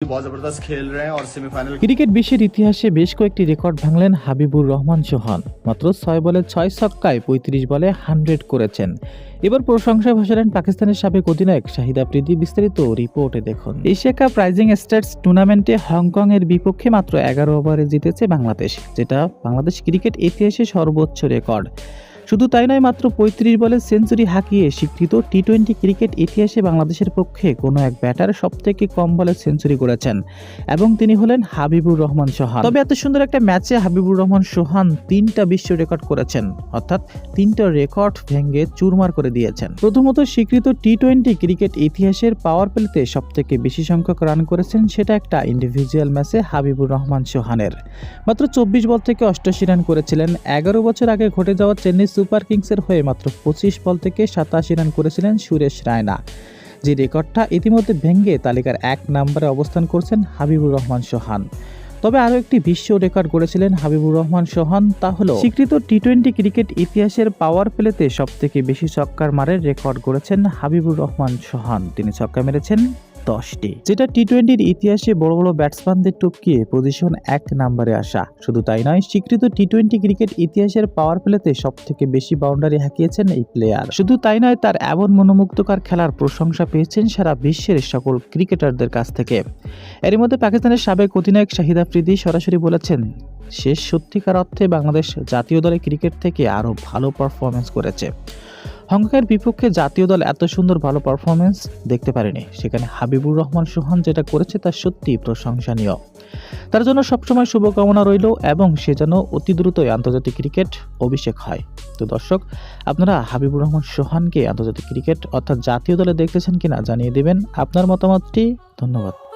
बहुत जबरदस्त खेल रहे हैं और सेमीफाइनल ক্রিকেট বিশ্বের ইতিহাসে বেশ কয়েকটি রেকর্ড ভাঙলেন হাবিবুর রহমান সোহান মাত্র ছয় বলে ছয় ছক্কায় পঁয়ত্রিশ বলে হান্ড্রেড করেছেন এবার প্রশংসায় ভাসালেন পাকিস্তানের সাবেক অধিনায়ক শাহিদ আফ্রিদি বিস্তারিত রিপোর্টে দেখুন এশিয়া কাপ রাইজিং স্টার্স টুর্নামেন্টে হংকং এর বিপক্ষে মাত্র এগারো ওভারে জিতেছে বাংলাদেশ যেটা বাংলাদেশ ক্রিকেট ইতিহাসে সর্বোচ্চ রেকর্ড শুধু তাই নয়, মাত্র পঁয়ত্রিশ বলে সেঞ্চুরি হাঁকিয়ে স্বীকৃত টি টোয়েন্টি ক্রিকেট ইতিহাসে বাংলাদেশের পক্ষে কোনো এক ব্যাটার সবথেকে কম বলে সেঞ্চুরি করেছেন এবং তিনি হলেন হাবিবুর রহমান সোহান তবে এত সুন্দর একটা ম্যাচে হাবিবুর রহমান সোহান তিনটা বিশ্ব রেকর্ড করেছেন, অর্থাৎ তিনটা রেকর্ড ভেঙে চুরমার করে দিয়েছেন। প্রথমত স্বীকৃত টি টোয়েন্টি ক্রিকেট ইতিহাসের পাওয়ার প্লেতে সব থেকে বেশি সংখ্যক রান করেছেন সেটা একটা ইন্ডিভিজুয়াল ম্যাচে হাবিবুর রহমান সোহানের মাত্র চব্বিশ বল থেকে অষ্টাশি রান করেছিলেন, এগারো বছর আগে ঘটে যাওয়া চেন্নাই সুপার কিংসের হয়ে মাত্র পঁচিশ বল থেকে সাতাশি রান করেছিলেন সুরেশ রায়না। যে রেকর্ডটা ইতিমধ্যে ভেঙে তালিকার এক নম্বরে অবস্থান করছেন হাবিবুর রহমান সোহান। তবে আরও একটি বিশ্ব রেকর্ড গড়েছিলেন হাবিবুর রহমান সোহান, তা হল স্বীকৃত টি টোয়েন্টি ক্রিকেট ইতিহাসের পাওয়ার প্লেতে সব থেকে বেশি ছক্কার মারের রেকর্ড গড়েছেন হাবিবুর রহমান সোহান। তিনি ছক্কা মেরেছেন দশটি। যেটা টি টোয়েন্টির ইতিহাসে বড় বড় ব্যাটসম্যানদের টপকিয়ে পজিশন এক নম্বরে আসা। শুধু তাই নয়, স্বীকৃত টি টোয়েন্টি ক্রিকেট ইতিহাসের পাওয়ার প্লেতে সব থেকে বেশি বাউন্ডারি হাঁকিয়েছেন এই প্লেয়ার শুধু তাই নয়, তার এমন মনোমুগ্ধকর খেলার প্রশংসা পেয়েছেন সারা বিশ্বের সকল ক্রিকেটারদের কাছ থেকে। এর মধ্যে পাকিস্তানের সাবেক অধিনায়ক শাহিদ আফ্রিদি সরাসরি বলেছেন, শেষ সত্যিকার অর্থে বাংলাদেশ জাতীয় দলে ক্রিকেট থেকে আরও ভালো পারফরমেন্স করেছে। হংকংয়ের বিপক্ষে জাতীয় দল এত সুন্দর ভালো পারফরমেন্স দেখতে পারেনি। সেখানে হাবিবুর রহমান সোহান যেটা করেছে তা সত্যি প্রশংসনীয়। তার জন্য সবসময় শুভকামনা রইল এবং সে যেন অতি দ্রুতই আন্তর্জাতিক ক্রিকেট অভিষেক হয়। তো দর্শক, আপনারা হাবিবুর রহমান সোহানকে আন্তর্জাতিক ক্রিকেট অর্থাৎ জাতীয় দলে দেখতেছেন কিনা জানিয়ে দেবেন। আপনার মতামতটি ধন্যবাদ।